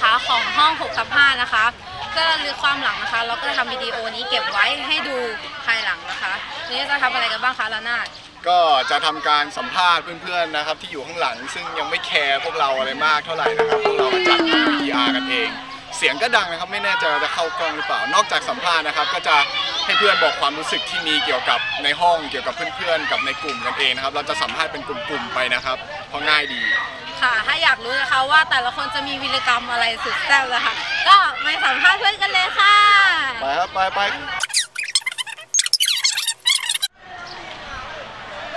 นะคะของห้อง6ทับ5นะคะ ก็ระลึกความหลังนะคะ เราก็จะทำวิดีโอนี้เก็บไว้ให้ดูภายหลังนะคะนี้จะทำอะไรกันบ้างคะลานาด ก็จะทำการสัมภาษณ์เพื่อนๆนะครับ ที่อยู่ข้างหลัง ซึ่งยังไม่แคร์พวกเราอะไรมากเท่าไหร่นะครับพวกเราจัด PR กันเอง เสียงก็ดังนะครับไม่แน่ใจว่าจะเข้ากล้องหรือเปล่า นอกจากสัมภาษณ์นะครับ ก็จะให้เพื่อนบอกความรู้สึกที่มีเกี่ยวกับในห้องเกี่ยวกับเพื่อนๆ กับในกลุ่มกันเองนะครับ เราจะสัมภาษณ์เป็นกลุ่มๆไปนะครับเพราะง่ายดี ค่ะ ถ้าอยากรู้นะคะว่าแต่ละคนจะมีวีรกรรมอะไรสุดแซ่บนะคะก็มาสัมภาษณ์เพื่อนกันเลยค่ะ ไปครับไปไป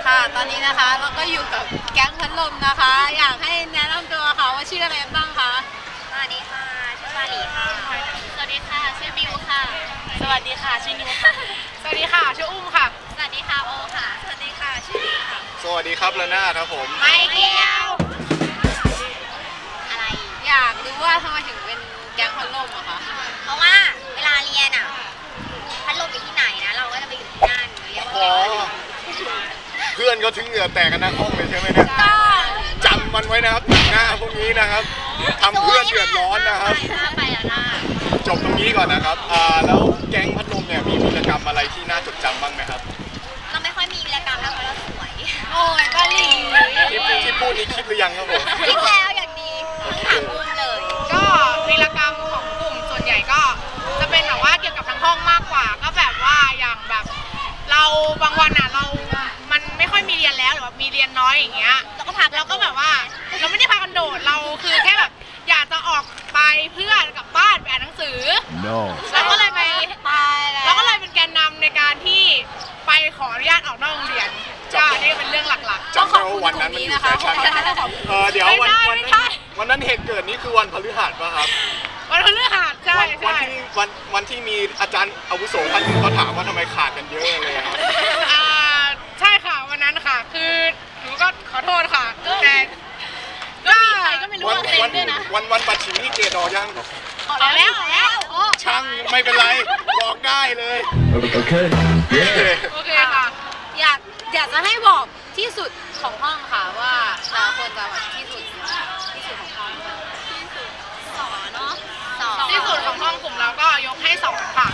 ค่ะ ตอนนี้นะคะเราก็อยู่กับแก๊งพัดลมนะคะ อยากให้แนะนำตัวค่ะว่าชื่ออะไรบ้างคะสวัสดีค่ะชื่อวาลีค่ะ สวัสดีค่ะชื่อบิวค่ะ สวัสดีค่ะชื่อนิวค่ะ สวัสดีค่ะชื่ออุ้มค่ะ สวัสดีค่ะโอค่ะ สวัสดีค่ะชื่อดีค่ะ สวัสดีครับละนาครับผม ไม่เกี่ยว อะไร อยากรู้ว่าทำไมถึงเป็นแก๊งพัดลมอะคะ เพราะว่า เวลาเรียนอะพัดลมอยู่ที่ไหนนะ เราก็จะไปอยู่ที่นั่นเรียกว่าอ๋อแก๊งพัดลมเพื่อนก็ถึงเหงื่อแตกกันหน้าห้องเลยใช่ไหมเนี่ยก็จำมันไว้นะครับหน้าพวกนี้นะครับทำเพื่อนเดือดร้อนนะครับไปหน้าไปแล้วนะจบตรงนี้ก่อนนะครับอ่าแล้วแก๊งพัดลมเนี่ยมีวีรกรรมอะไรที่น่าจดจำบ้างไหมครับเราไม่ค่อยมีวิรกรรมแล้วเพราะเราสวย โอ้ยกะหรี่ที่ที่พูดนี้คิดหรือยังครับผมคิดแล้ว นน้อยอย่างเงี้ยเราก็พักเราก็แบบว่า เราไม่ได้พากันโดดเราคือแค่แบบอยากจะออกไปเพื่อกลับบ้านไปอ่านหนังสือ no เราก็เลยไปตายแล้วเราก็เลยเป็นแกนนำในการที่ไปขออนุญาตออกนอกโรงเรียนจับก็นี่ก็เป็นเรื่องหลัก จำได้ว่าวันนั้นมันอยู่แฟชั่นเออเดี๋ยววันไม่ได้วันไม่นั้นได้ วันนั้นเหตุเกิดนี้คือวันพฤหัสป่ะครับๆ วันพฤหัสใช่วัวัใช่ที่วันวันที่มีอาจารย์อาวุโสท่านหนึงเขาถามว่าทำไมขาดกันเยอะเลยครับ อ่าใช่ค่ะวันนั้นค่ะ คือหนูก็ขอโทษค่ะ แต่ก็ ใครก็ไม่รู้ วัน ว่าเซ็น วันด้วยนะวันวันปัดชิมนี่เกดอยังออกแล้วออกแล้ว ช่างไม่เป็นไรบอกได้เลย Okay. โอเคโอเคค่ะ อยากอยากจะให้บอกที่สุดของห้องค่ะว่าแต่ละคนจะแบบที่สุดที่สุดของห้องสอนเนาะสอนที่สุดของห้องกลุ่มเราก็ยกให้สอนค่ะ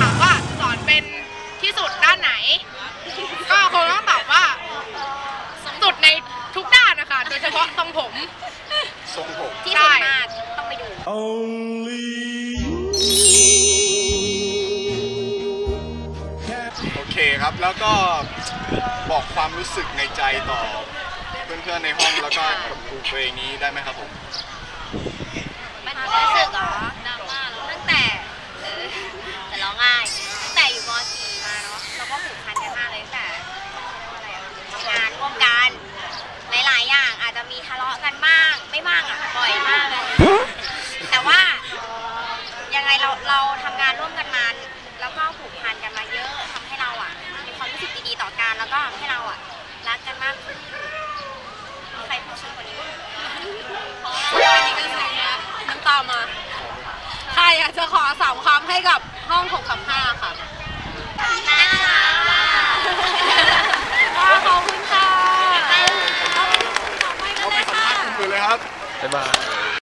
ถามว่าสอนเป็นที่สุดด้านไหน ก็คงต้องตอบว่าสุดในทุกด้านนะคะ โดยเฉพาะทรงผม ทรงผม ที่ โอเคครับแล้วก็บอกความรู้สึกในใจต่อ เพื่อนๆในห้องแล้วก็กับครูเพลงนี้ได้ไหมครับผมมันรู้สึกเหรอตั้งแต่เออแต่ร้องไห้ตั้งแต่อยู่ม .4 มาเนาะเราก็ผูกพันกันมากเลยตั้งแต่เรียกว่าอะไรอะทำงานร่วมกันหลายๆอย่างอาจจะมีทะเลาะกันบ้างไม่บ้างอะบ่อยมากเลยแต่ว่ายังไง เราเราทำงานร่วมกันมา แล้วก็ผูกพันกันมาเยอะทำให้เราอะ มีความรู้สึกดีๆต่อกันแล้วก็ทำให้เราอะรักกันมากขึ้นใครพูดชื่อคนนี้อันนี้ก็ซึ้งนะน้ำตามาค่ะอยากจะขอสามคำให้กับห้อง6ทับ5ค่ะ น่ารักขอบคุณค่ะเอาไปสัมภาษณ์คุณเลยครับ Bye bye.